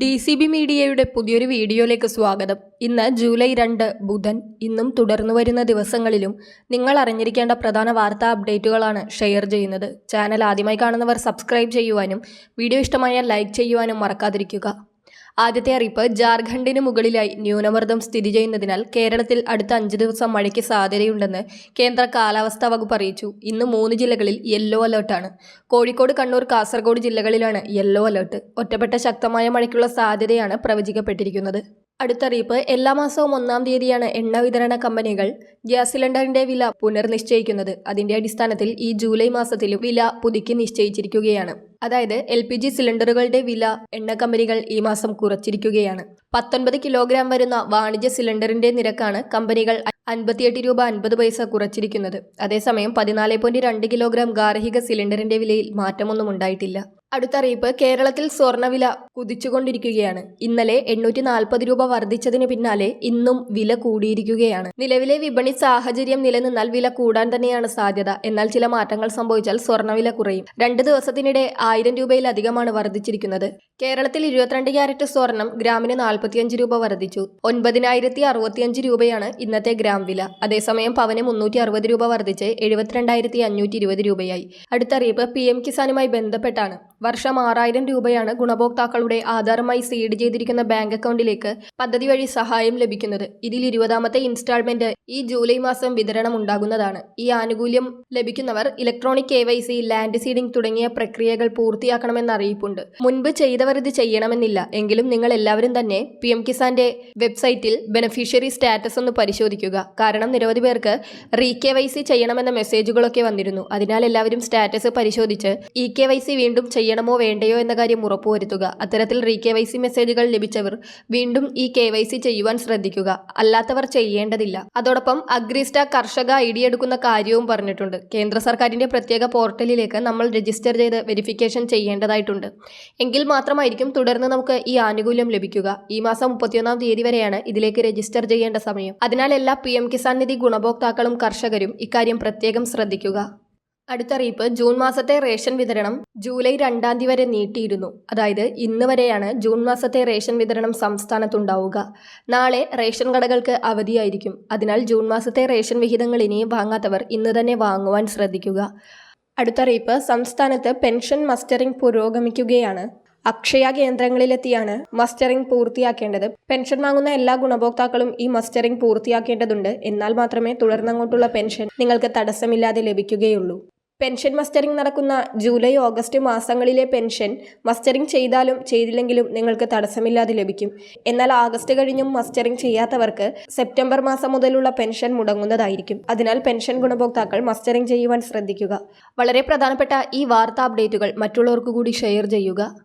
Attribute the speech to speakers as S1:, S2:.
S1: D C B മീഡിയയുടെ പുതിയൊരു വീഡിയോയിലേക്ക് സ്വാഗതം ഇന്ന് ജൂലൈ രണ്ട് ബുധൻ ഇന്നും തുടർന്നു വരുന്ന ദിവസങ്ങളിലും നിങ്ങൾ അറിഞ്ഞിരിക്കേണ്ട പ്രധാന വാർത്താ അപ്ഡേറ്റുകളാണ് ഷെയർ ചെയ്യുന്നത് ചാനൽ ആദ്യമായി കാണുന്നവർ സബ്സ്ക്രൈബ് ചെയ്യുവാനും വീഡിയോ ഇഷ്ടമായാൽ ലൈക്ക് ചെയ്യുവാനും മറക്കാതിരിക്കുക ആദ്യത്തെ അറിയിപ്പ് ജാർഖണ്ഡിന് മുകളിലായി ന്യൂനമർദ്ദം സ്ഥിതി ചെയ്യുന്നതിനാൽ കേരളത്തിൽ അടുത്ത അഞ്ച് ദിവസം മഴയ്ക്ക് സാധ്യതയുണ്ടെന്ന് കേന്ദ്ര കാലാവസ്ഥാ വകുപ്പ് അറിയിച്ചു ഇന്ന് മൂന്ന് ജില്ലകളിൽ യെല്ലോ അലേർട്ടാണ് കോഴിക്കോട് കണ്ണൂർ കാസർഗോഡ് ജില്ലകളിലാണ് യെല്ലോ അലേർട്ട് ഒറ്റപ്പെട്ട ശക്തമായ മഴയ്ക്കുള്ള സാധ്യതയാണ് പ്രവചിക്കപ്പെട്ടിരിക്കുന്നത് അടുത്തറിയിപ്പ് എല്ലാ മാസവും ഒന്നാം തീയതിയാണ് എണ്ണ വിതരണ കമ്പനികൾ ഗ്യാസ് സിലിണ്ടറിന്റെ വില പുനർനിശ്ചയിക്കുന്നത് അതിന്റെ അടിസ്ഥാനത്തിൽ ഈ ജൂലൈ മാസത്തിലും വില പുതുക്കി നിശ്ചയിച്ചിരിക്കുകയാണ് അതായത് എൽ പി ജി സിലിണ്ടറുകളുടെ വില എണ്ണ കമ്പനികൾ ഈ മാസം കുറച്ചിരിക്കുകയാണ് പത്തൊൻപത് കിലോഗ്രാം വരുന്ന വാണിജ്യ സിലിണ്ടറിന്റെ നിരക്കാണ് കമ്പനികൾ അൻപത്തിയെട്ട് രൂപ അൻപത് പൈസ കുറച്ചിരിക്കുന്നത് അതേസമയം പതിനാല് പോയിന്റ് രണ്ട് കിലോഗ്രാം ഗാർഹിക സിലിണ്ടറിന്റെ വിലയിൽ മാറ്റമൊന്നും ഉണ്ടായിട്ടില്ല അടുത്തറിയിപ്പ് കേരളത്തിൽ സ്വർണ്ണവില കുതിച്ചുകൊണ്ടിരിക്കുകയാണ് ഇന്നലെ എണ്ണൂറ്റി നാൽപ്പത് രൂപ വർദ്ധിച്ചതിന് പിന്നാലെ ഇന്നും വില കൂടിയിരിക്കുകയാണ് നിലവിലെ വിപണി സാഹചര്യം നിലനിന്നാൽ വില കൂടാൻ തന്നെയാണ് സാധ്യത എന്നാൽ ചില മാറ്റങ്ങൾ സംഭവിച്ചാൽ സ്വർണ്ണവില കുറയും രണ്ട് ദിവസത്തിനിടെ ആയിരം രൂപയിലധികമാണ് വർദ്ധിച്ചിരിക്കുന്നത് കേരളത്തിൽ ഇരുപത്തിരണ്ട് ക്യാരറ്റ് സ്വർണം ഗ്രാമിന് നാൽപ്പത്തിയഞ്ച് രൂപ വർദ്ധിച്ചു ഒൻപതിനായിരത്തി അറുപത്തിയഞ്ച് രൂപയാണ് ഇന്നത്തെ ഗ്രാം വില അതേസമയം പവന് മുന്നൂറ്റി അറുപത് രൂപ വർദ്ധിച്ച് എഴുപത്തിരണ്ടായിരത്തി അഞ്ഞൂറ്റി ഇരുപത് രൂപയായി അടുത്തറിയിപ്പ് പി എം കിസാനുമായി ബന്ധപ്പെട്ടാണ് വർഷം ആറായിരം രൂപയാണ് ഗുണഭോക്താക്കളുടെ ആധാരമായി സീഡ് ചെയ്തിരിക്കുന്ന ബാങ്ക് അക്കൗണ്ടിലേക്ക് പദ്ധതി വഴി സഹായം ലഭിക്കുന്നത് ഇതിൽ ഇരുപതാമത്തെ ഇൻസ്റ്റാൾമെന്റ് ഈ ജൂലൈ മാസം വിതരണം ഉണ്ടാകുന്നതാണ് ഈ ആനുകൂല്യം ലഭിക്കുന്നവർ electronic K Y C land seeding തുടങ്ങിയ പ്രക്രിയകൾ പൂർത്തിയാക്കണമെന്ന അറിയിപ്പുണ്ട് മുൻപ് ചെയ്തവർ ഇത് ചെയ്യണമെന്നില്ല എങ്കിലും നിങ്ങൾ എല്ലാവരും തന്നെ പി എം കിസാന്റെ വെബ്സൈറ്റിൽ ബെനഫിഷ്യറി സ്റ്റാറ്റസ് ഒന്ന് പരിശോധിക്കുക കാരണം നിരവധി പേർക്ക് റീ കെ വൈ സി ചെയ്യണമെന്ന മെസ്സേജുകളൊക്കെ വന്നിരുന്നു അതിനാൽ എല്ലാവരും സ്റ്റാറ്റസ് പരിശോധിച്ച് ഇ കെ വൈ സി വീണ്ടും ചെയ്യ ചെയ്യണമോ വേണ്ടയോ എന്ന കാര്യം ഉറപ്പുവരുത്തുക അത്തരത്തിൽ റീ കെ വൈ സി മെസ്സേജുകൾ ലഭിച്ചവർ വീണ്ടും ഈ കെ വൈ സി ചെയ്യുവാൻ ശ്രദ്ധിക്കുക അല്ലാത്തവർ ചെയ്യേണ്ടതില്ല അതോടൊപ്പം അഗ്രിസ്റ്റ കർഷക ഐ ഡി എടുക്കുന്ന കാര്യവും പറഞ്ഞിട്ടുണ്ട് കേന്ദ്ര സർക്കാരിന്റെ പ്രത്യേക പോർട്ടലിലേക്ക് നമ്മൾ രജിസ്റ്റർ ചെയ്ത് വെരിഫിക്കേഷൻ ചെയ്യേണ്ടതായിട്ടുണ്ട് എങ്കിൽ മാത്രമായിരിക്കും തുടർന്ന് നമുക്ക് ഈ ആനുകൂല്യം ലഭിക്കുക ഈ മാസം മുപ്പത്തിയൊന്നാം തീയതി വരെയാണ് ഇതിലേക്ക് രജിസ്റ്റർ ചെയ്യേണ്ട സമയം അതിനാൽ എല്ലാ പി കിസാൻ നിധി ഗുണഭോക്താക്കളും കർഷകരും ഇക്കാര്യം പ്രത്യേകം ശ്രദ്ധിക്കുക അടുത്തറിയിപ്പ് ജൂൺ മാസത്തെ റേഷൻ വിതരണം ജൂലൈ രണ്ടാം തീയതി വരെ നീട്ടിയിരുന്നു അതായത് ഇന്ന് വരെയാണ് ജൂൺ മാസത്തെ റേഷൻ വിതരണം സംസ്ഥാനത്തുണ്ടാവുക നാളെ റേഷൻ കടകൾക്ക് അവധിയായിരിക്കും അതിനാൽ ജൂൺ മാസത്തെ റേഷൻ വിഹിതങ്ങൾ ഇനിയും വാങ്ങാത്തവർ ഇന്ന് തന്നെ വാങ്ങുവാൻ ശ്രദ്ധിക്കുക അടുത്തറിയിപ്പ് സംസ്ഥാനത്ത് പെൻഷൻ മസ്റ്ററിംഗ് പുരോഗമിക്കുകയാണ് അക്ഷയ കേന്ദ്രങ്ങളിലെത്തിയാണ് മസ്റ്ററിംഗ് പൂർത്തിയാക്കേണ്ടത് പെൻഷൻ വാങ്ങുന്ന എല്ലാ ഗുണഭോക്താക്കളും ഈ മസ്റ്ററിംഗ് പൂർത്തിയാക്കേണ്ടതുണ്ട് എന്നാൽ മാത്രമേ തുടർന്നങ്ങോട്ടുള്ള പെൻഷൻ നിങ്ങൾക്ക് തടസ്സമില്ലാതെ ലഭിക്കുകയുള്ളൂ പെൻഷൻ മസ്റ്ററിംഗ് നടക്കുന്ന ജൂലൈ ഓഗസ്റ്റ് മാസങ്ങളിലെ പെൻഷൻ മസ്റ്ററിംഗ് ചെയ്താലും ചെയ്തില്ലെങ്കിലും നിങ്ങൾക്ക് തടസ്സമില്ലാതെ ലഭിക്കും എന്നാൽ ആഗസ്റ്റ് കഴിഞ്ഞും മസ്റ്ററിംഗ് ചെയ്യാത്തവർക്ക് സെപ്റ്റംബർ മാസം മുതലുള്ള പെൻഷൻ മുടങ്ങുന്നതായിരിക്കും അതിനാൽ പെൻഷൻ ഗുണഭോക്താക്കൾ മസ്റ്ററിംഗ് ചെയ്യുവാൻ ശ്രദ്ധിക്കുക വളരെ പ്രധാനപ്പെട്ട ഈ വാർത്താ അപ്ഡേറ്റുകൾ മറ്റുള്ളവർക്ക് കൂടി ഷെയർ ചെയ്യുക